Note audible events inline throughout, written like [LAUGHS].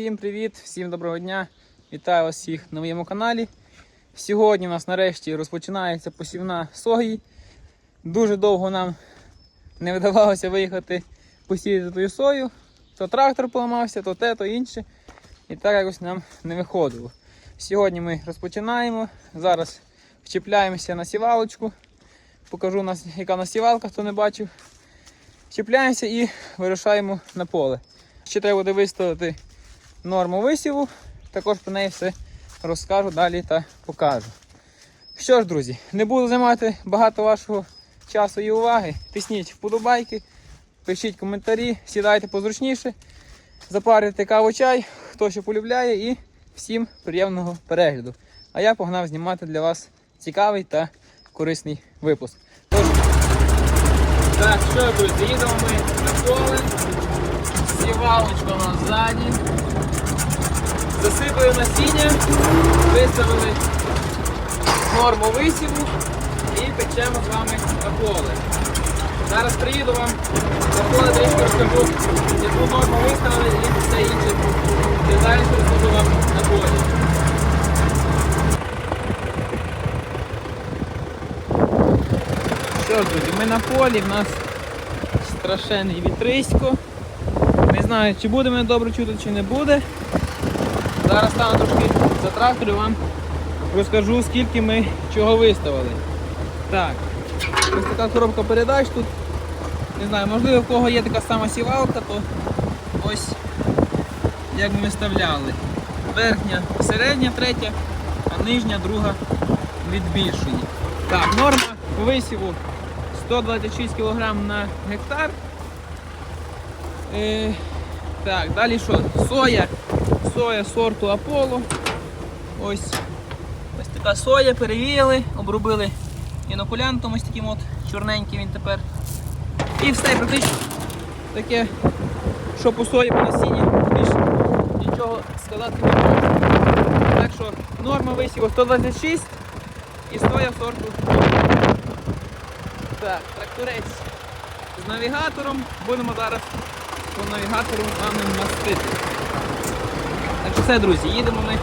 Всім привіт, всім доброго дня. Вітаю вас всіх на моєму каналі. Сьогодні у нас нарешті розпочинається посівна сої. Дуже довго нам не вдавалося виїхати посіяти тою сою. То трактор поламався, то те, то інше. І так якось нам не виходило. Сьогодні ми розпочинаємо. Зараз вчіпляємося на сівалочку. Покажу нас, яка у нас хто не бачив. Чіпляємося і вирушаємо на поле. Ще треба буде виставити норму висіву. Також про неї все розкажу далі та покажу. Що ж, друзі, не буду займати багато вашого часу і уваги. Тисніть вподобайки, пишіть коментарі, сідайте позручніше, запарюйте каву чай, хто що полюбляє, і всім приємного перегляду. А я погнав знімати для вас цікавий та корисний випуск. Тож, так, що, друзі, їдемо ми на поле. Сівалочка ззаді. Засипали насіння, виставили норму висіву і печемо з вами на поле. Зараз приїду вам на поле трішки розкажу, яку норму виставили і все інше. Детальніше розкажу вам на полі. Що ж, друзі, ми на полі, в нас страшенний вітрисько. Не знаю, чи буде мене добре чути, чи не буде. Зараз стану трошки за трактором вам розкажу, скільки ми чого виставили. Так, ось така коробка передач тут. Не знаю, можливо, в кого є така сама сівалка, то ось як ми виставляли. Верхня середня, третя, а нижня друга від більшої. Так, норма висіву 126 кг на гектар. Е, так, далі що? Соя. Соя сорту Аполло. Ось ось така соя, перевіяли, обробили інокулянтом, ось таким от чорненьким він тепер. І все практично таке, що по сої по насінні, нічого сказати не можу. Так що норма висіву 126 і соя сорту. Так, тракторець з навігатором. Будемо зараз по навігатору вами мастити. Так що все, друзі, їдемо ми.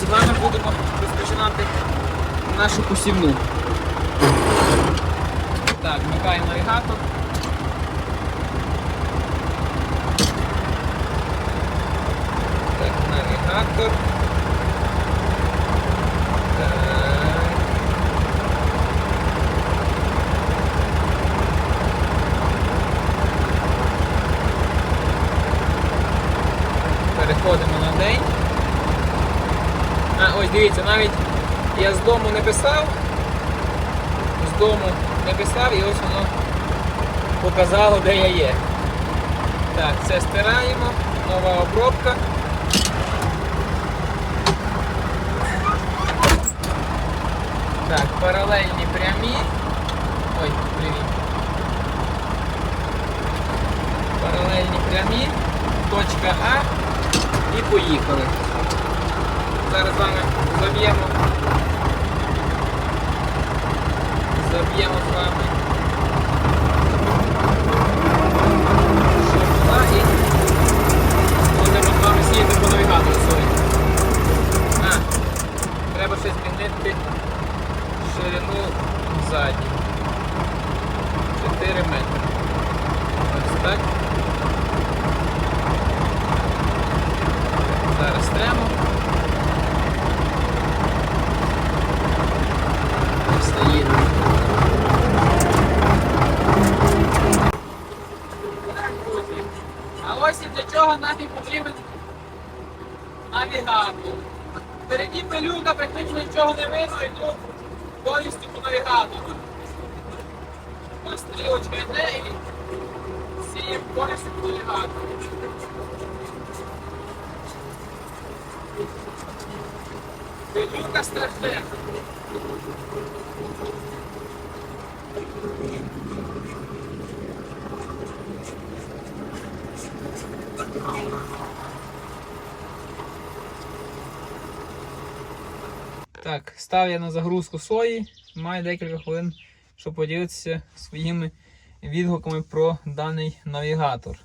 З вами будемо розпочинати нашу посівну. Так, вмикаємо навігатор. Так, навігатор. Так. Переходимо на день. А, ось дивіться, навіть я з дому не писав. З дому не писав і ось воно показало, де я є. Так, це стираємо, нова обробка. Так, паралельні прямі. Ой, привіт. Паралельні прямі. Точка А і поїхали. Зараз з вами заб'ємо. Заб'ємо з вами. Шовка і будемо з вами сіяти по навігатору треба ще змінити ширину ззаді. 4 метри. Ось так. Зараз тремо. Стоїть. А ось і для чого нафіг потрібен навігатор. Впереді пилюка, нічого не видно і тут повністю по навігатору. Ось і сіє повністю по навігатору. Пилюка страшна. Так, став я на загрузку сої. Маю декілька хвилин, щоб поділитися своїми відгуками про даний навігатор.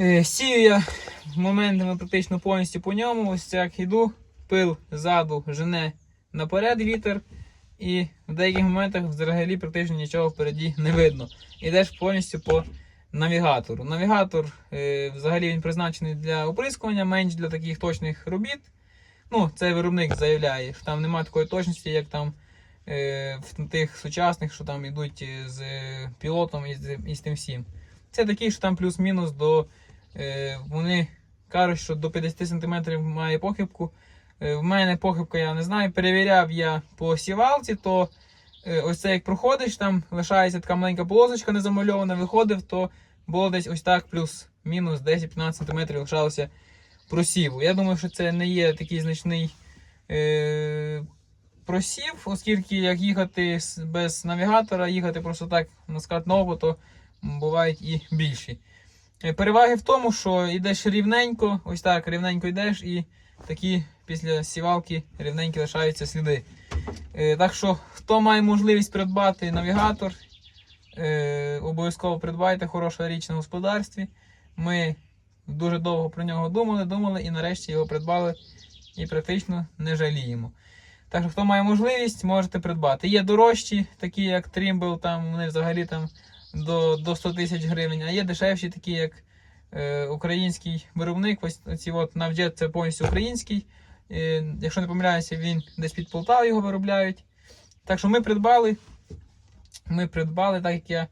Е, Сію я моментами практично повністю по ньому. Ось як йду, пил ззаду жене наперед вітер, і в деяких моментах взагалі практично нічого впереді не видно. Ідеш повністю по навігатору. Навігатор е, взагалі він призначений для оприскування, менш для таких точних робіт. Ну, цей виробник заявляє, що там немає такої точності, як там е, в тих сучасних, що там йдуть з пілотом і з, і з тим всім. Це такі, що там плюс-мінус до. Е, вони кажуть, що до 50 см має похибку. Е, в мене похибка, я не знаю. Перевіряв я по сівалці, то е, ось це як проходиш, там лишається така маленька полосочка незамальована, виходив, то було десь ось так, плюс-мінус 10-15 см лишалося просіву. Я думаю, що це не є такий значний е, просів, оскільки як їхати без навігатора, їхати просто так на скат то бувають і більші. Е, Переваги в тому, що йдеш рівненько, ось так рівненько йдеш, і такі після сівалки рівненькі лишаються сліди. Е, Так що, хто має можливість придбати навігатор, е, обов'язково придбайте хороша річ на господарстві. Ми дуже довго про нього думали, думали і нарешті його придбали і практично не жаліємо. Так що, хто має можливість, можете придбати. Є дорожчі, такі як Trimble, там вони взагалі там до, до 100 тисяч гривень, а є дешевші, такі як е, український виробник. Ось ці от Navjet це повністю український. Е, якщо не помиляюся, він десь під Полтавою його виробляють. Так що ми придбали. Ми придбали, так як я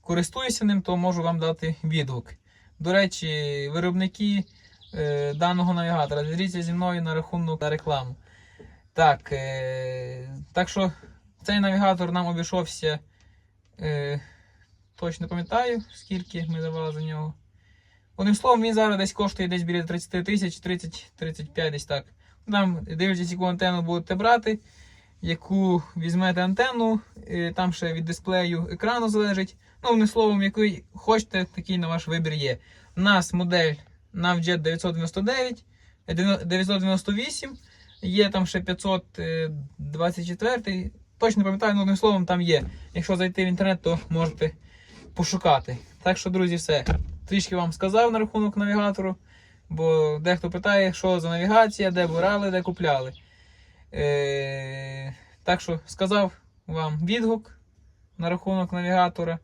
користуюся ним, то можу вам дати відгук. До речі, виробники е, даного навігатора зв'яжіться зі мною на рахунок на рекламу. Так, е, так що цей навігатор нам обійшовся. Е, точно не пам'ятаю, скільки ми давали за нього. Одним словом, він зараз десь коштує десь біля 30 тисяч, 30-35 десь так. Там, дивлячись, яку антенну будете брати, яку візьмете антенну, там ще від дисплею екрану залежить. Ну, одним словом, який хочете, такий на ваш вибір є. У нас модель Navjet 999, е, 998, є там ще 524. Точно не пам'ятаю, одним словом там є. Якщо зайти в інтернет, то можете пошукати. Так що, друзі, все. Трішки вам сказав на рахунок навігатору, бо дехто питає, що за навігація, де брали, де купляли. Е, так що сказав вам відгук на рахунок навігатора.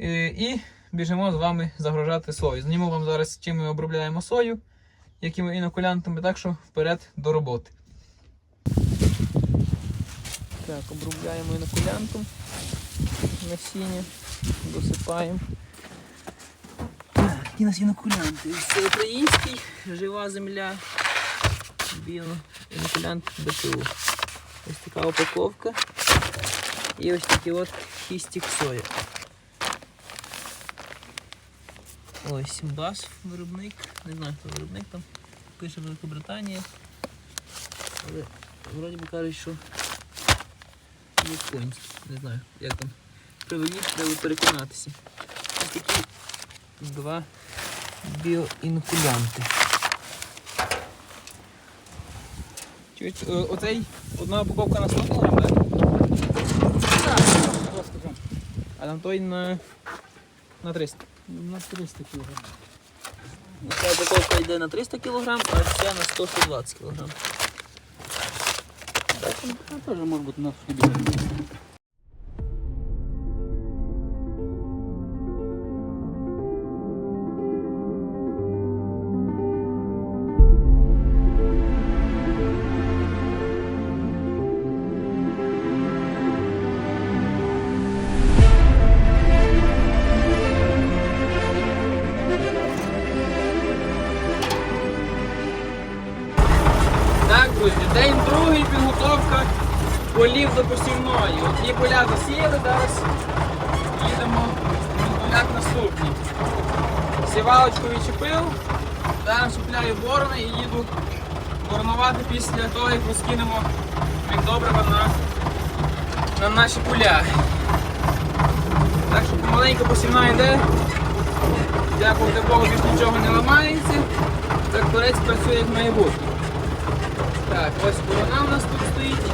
Е, і біжимо з вами загружати сою. Зніму вам зараз, чим ми обробляємо сою, якими інокулянтами, так що вперед до роботи. Так, обробляємо інокулянтом насіння, досипаємо. Які нас інокулянти? Це український, жива земля, біло, інокулянт БТУ. Ось така упаковка. І ось такий от хістік соя. Ось бас виробник. Не знаю, хто виробник там. Пише Великобританія. Але вроді би кажуть, що японський. Не знаю, як там. Приведіть, треба переконатися. Ось такі два біоінокулянти. Чуєте, е, оцей одна упаковка на 100 кг, так? А там той на, на 300. На 300 кг. Ця упаковка йде на 300 кг, а ця на 120 кг. Теж може бути на хлібі. До посівної. Одні поля засіяли, зараз їдемо на поляк наступні. Сівалочку відчепив, зараз чіпляю борони і їду боронувати після того, як розкинемо добрива на, на наші поля. Так що помаленьку посівна йде. Дякувати Богу, більш нічого не ламається. Тракторець працює як має бути. Так, ось борона у нас тут стоїть.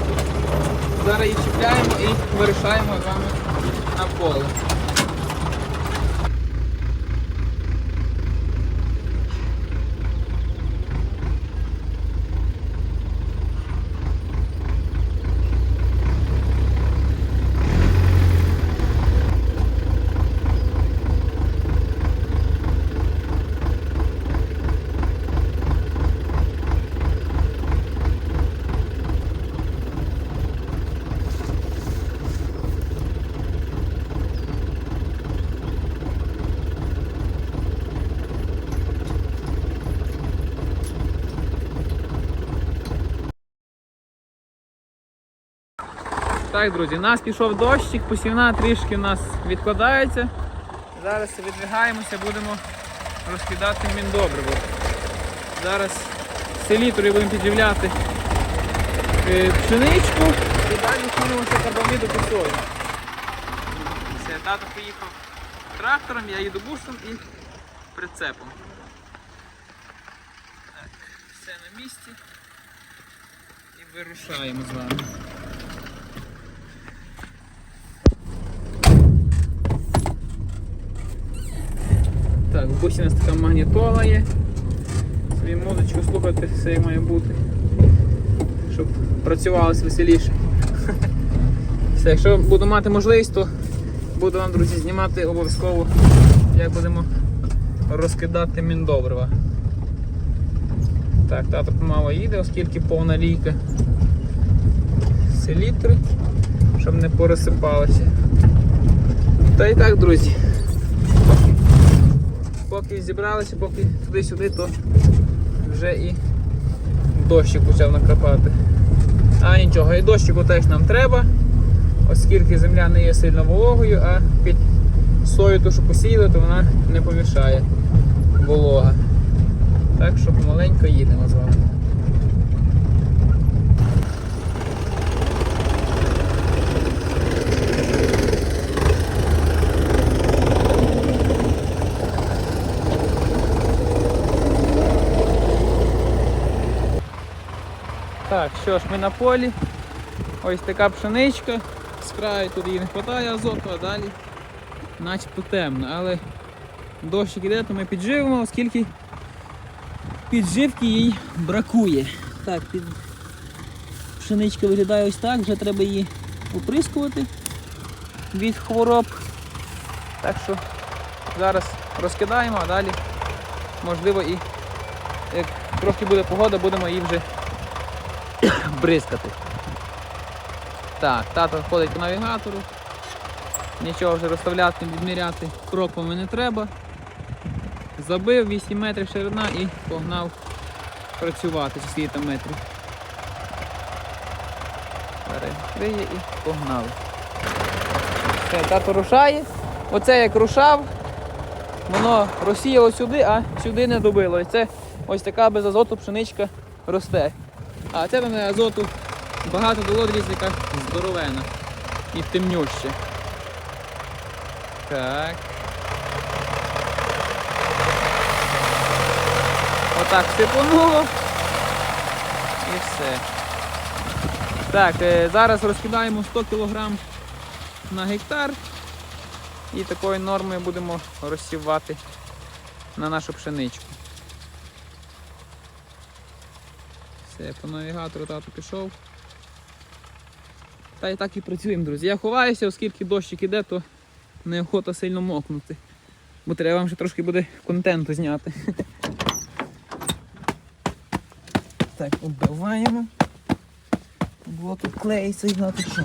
Зараз її чіпляємо і вирішаємо з вами на поле. Так, друзі, у нас пішов дощик, посівна трішки у нас відкладається. Зараз відвигаємося, будемо розкидати міндобриво. Зараз селітрою будемо підживляти е, пшеничку і далі кинемося карбаміду під сою. Все, тато поїхав трактором, я їду бусом і прицепом. Так, все на місці. І вирушаємо з вами. Так, в бусі у нас така магнітола є. Собі музичку слухати, все має бути. Щоб працювалося веселіше. [LAUGHS] Все, якщо буду мати можливість, то буду вам, друзі, знімати обов'язково, як будемо розкидати міндобрива. Так, тато помало їде, оскільки повна лійка селітри, щоб не порозсипалося. Та і так, друзі. Поки зібралися, поки туди-сюди, то вже і дощик почав накрапати. А нічого, і дощику теж нам треба, оскільки земля не є сильно вологою, а під сою, ту, що посіяли, то вона не помішає волога. Так що помаленько їдемо з вами. Так, що ж, ми на полі. Ось така пшеничка. З краю тут її не вистачає азоту, а далі начебто темно. Але дощик іде, то ми підживимо, оскільки підживки їй бракує. Так, під... пшеничка виглядає ось так, вже треба її оприскувати від хвороб. Так що зараз розкидаємо, а далі можливо і як трохи буде погода, будемо її вже бризкати. Так, тато ходить по навігатору. Нічого вже розставляти, відміряти кроками не треба. Забив 8 метрів ширина і погнав працювати, чи скільки метрів. Перекриє і погнали. Все, тато рушає. Оце як рушав, воно розсіяло сюди, а сюди не добило. І це ось така без азоту пшеничка росте. А це мене азоту багато дивіться, здоровена і темнюща. Так. Отак сипонуло. І все. Так, е, зараз розкидаємо 100 кг на гектар. І такою нормою будемо розсівати на нашу пшеничку. Все, по навігатору тато пішов. Та і так і працюємо, друзі. Я ховаюся, оскільки дощик іде, то неохота сильно мокнути. Бо треба вам ще трошки буде контенту зняти. Так, оббиваємо. Було тут клей, і знати що.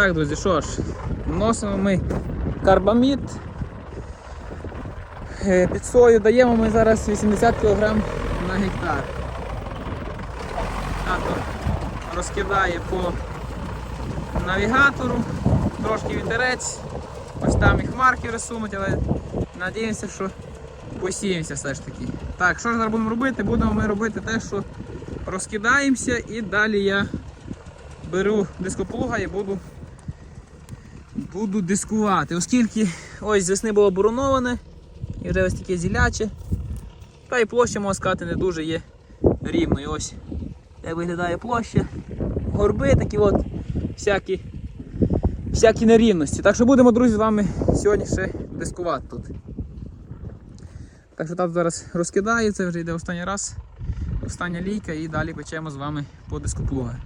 Так, друзі, що ж, вносимо ми карбамід. Е, Під сою даємо ми зараз 80 кг на гектар. Тато розкидає по навігатору, трошки вітерець, ось там і хмарки розсунуть, але надіємося, що посіємося все ж таки. Так, що ж зараз будемо робити? Будемо ми робити те, що розкидаємося і далі я беру дископлуга і буду буду дискувати, оскільки ось з весни було буроноване і вже ось таке зіляче. Та й площа, можна сказати, не дуже є рівною. Ось як виглядає площа. Горби такі от всякі, всякі нерівності. Так що будемо, друзі, з вами сьогодні ще дискувати тут. Так що тато зараз розкидає, це вже йде останній раз. Остання лійка і далі печемо з вами по дископлуга.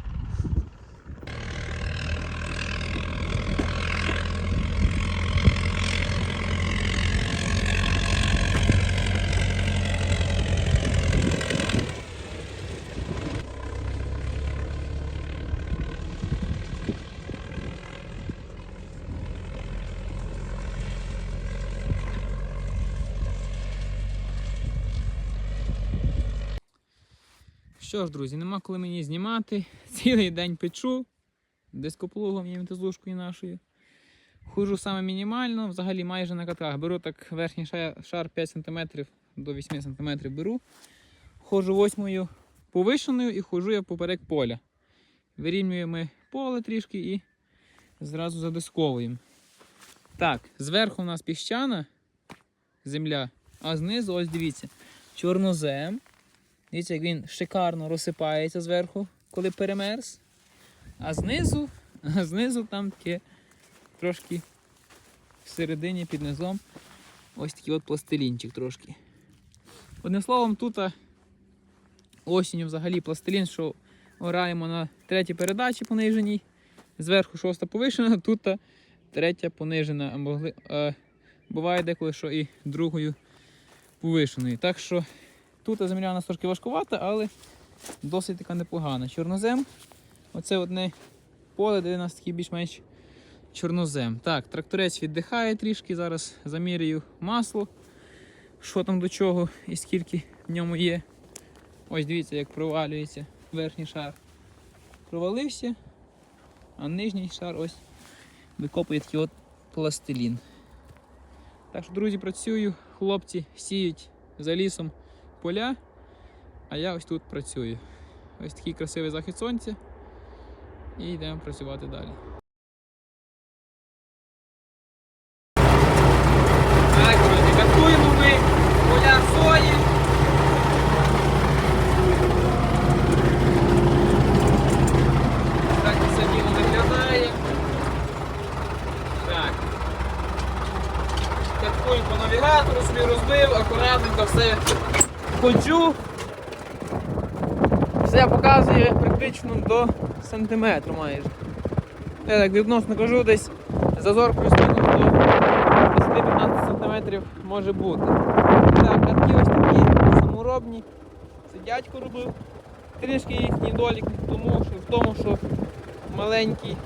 Що ж, друзі, нема коли мені знімати. [LAUGHS] Цілий день печу. Дископлугом їм з ложкою нашою. Хожу саме мінімально, взагалі майже на катках. Беру так верхній шар 5 см до 8 см беру. Ходжу восьмою повишеною і ходжу я поперек поля. Вирівнюємо поле трішки і зразу задисковуємо. Так, зверху у нас піщана земля, а знизу, ось дивіться, чорнозем. Дивіться, як він шикарно розсипається зверху, коли перемерз. А знизу, а знизу там таке трошки всередині під низом ось такий от пластилінчик трошки. Одним словом, тут а, осінню взагалі пластилін, що ораємо на третій передачі пониженій. Зверху шоста повишена, тут третя понижена. Буває деколи, що і другою повишеною. Так що Тут земля у нас трошки важкувата, але досить така непогана. Чорнозем. Оце одне поле, де у нас такий більш-менш чорнозем. Так, тракторець віддихає трішки, зараз замірюю масло, що там до чого і скільки в ньому є. Ось дивіться, як провалюється верхній шар. Провалився, а нижній шар ось викопує такий от пластилін. Так що, друзі, працюю, хлопці сіють за лісом поля, а я ось тут працюю. Ось такий красивий захід сонця. І йдемо працювати далі. Так, ми поля сої. Так. Так. Каткую по навігатору, собі розбив, акуратненько все ходжу. Все показує практично до сантиметру майже. Я так відносно кажу, десь зазор плюс-мінус до 10-15 сантиметрів може бути. Так, катки ось такі, саморобні. Це дядько робив. Трішки їхній долік тому, що, в тому, що маленькі,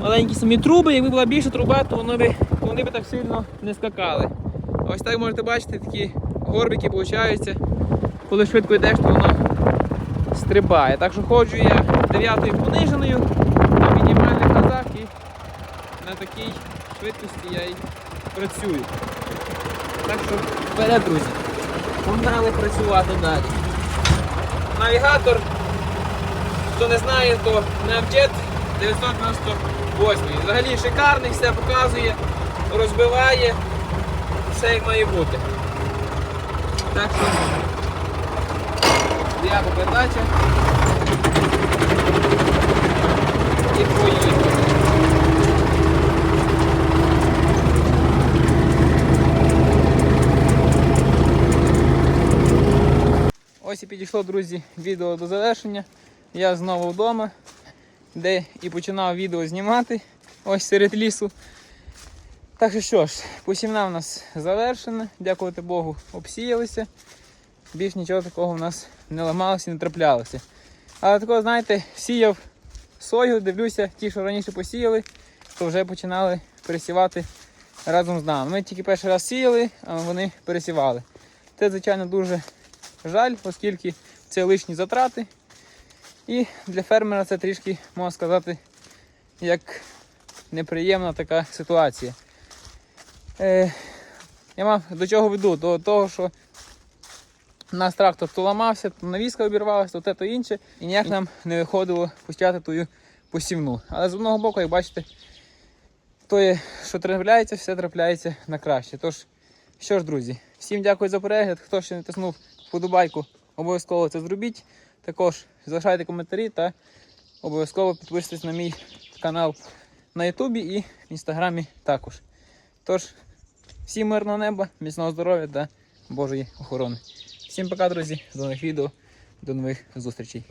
маленькі самі труби, якби була більша труба, то вони би, вони би так сильно не скакали. Ось так можете бачити такі горбики получаються. Коли швидко йдеш, то воно стрибає. Так що ходжу я дев'ятою пониженою на мінімальних газах і на такій швидкості я і працюю. Так що вперед, друзі. Погнали працювати далі. Навігатор, хто не знає, то Навjet 998. Взагалі шикарний, все показує, розбиває, все як має бути. Так що дев'ята передача. І поїхали. Ось і підійшло, друзі, відео до завершення. Я знову вдома, де і починав відео знімати. Ось серед лісу. Так що що ж, посівна в нас завершена. Дякувати Богу, обсіялися. Більш нічого такого в нас не ламалося, не траплялося. Але такого, знаєте, сіяв сою, дивлюся, ті, що раніше посіяли, то вже починали пересівати разом з нами. Ми тільки перший раз сіяли, а вони пересівали. Це, звичайно, дуже жаль, оскільки це лишні затрати. І для фермера це трішки, можна сказати, як неприємна така ситуація. Е, я мав до чого веду? До того, що у нас трактор то ламався, то навіска обірвалася, то те, то інше, і ніяк нам не виходило пустяти тую посівну. Але з одного боку, як бачите, то є, що трапляється, все трапляється на краще. Тож, що ж, друзі, всім дякую за перегляд. Хто ще не тиснув вподобайку, обов'язково це зробіть. Також залишайте коментарі та обов'язково підписуйтесь на мій канал на Ютубі і в інстаграмі також. Тож, всім мирного неба, міцного здоров'я та Божої охорони. Всім пока, друзі, до нових відео, до нових зустрічей.